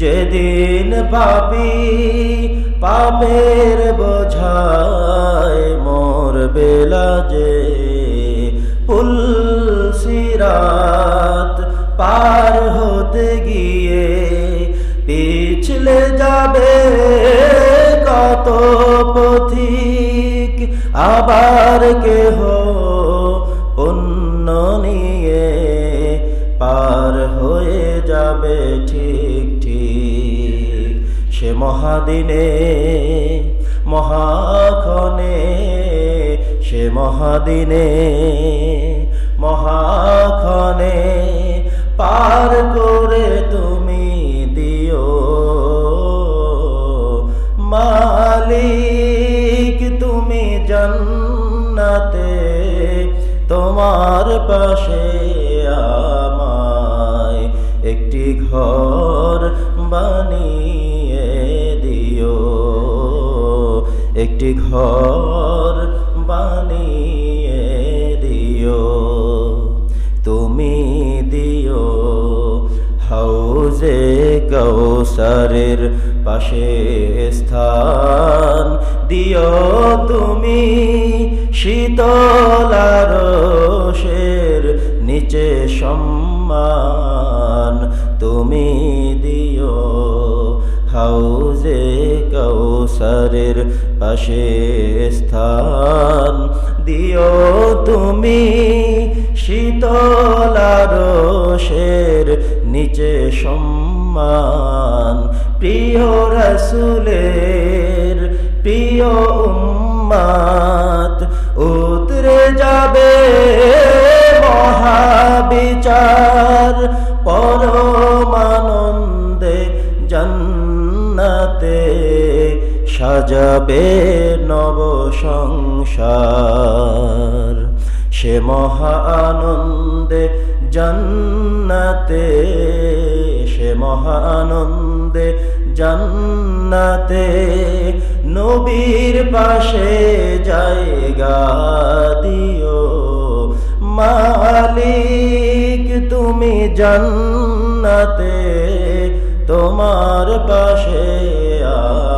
যেদিন পাপি পাপের বোঝায় মোর বেলা যে পুল সিরাত পার হতে গিয়ে পিছলে যাবে কত পথিক, আবার কেহ পুণ্য নিয়ে পার হয়ে যাবে ঠিক। সে মহাদিনে, মহাক্ষণে, সে মহাদিনে, মহাক্ষণে পার করে তুমি দিও। মালিক তুমি জান্নাতে, তোমার পাশে আমায় একটি ঘর বানিয়ে একটি ঘর বানিয়ে দিও। তুমি দিও হাউজে কৌসারের পাশে স্থান। দিও তুমি শীতলার শের নিচে সম্মান। তুমি দিও হাউজে কৌসারের পাশে স্থান। দিও তুমি শীতলারসের নিচে সম্মান। প্রিয় রসুলের প্রিয় উম্মাত উতরে যাবে মহাবিচার। পরমানন্দে জন্নতে সাজাবে নব সংসার। সে মহা আনন্দে জন্নতে, সে মহা আনন্দে জন্নতে নবীর পাশে জায়গা দিও। মালিক, তুমি জন্নতে তোমার পাশে আমায়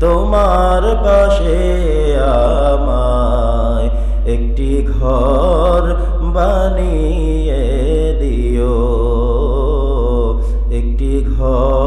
তোমার পাশে আমায় একটি ঘর বানিয়ে দিও। একটি ঘর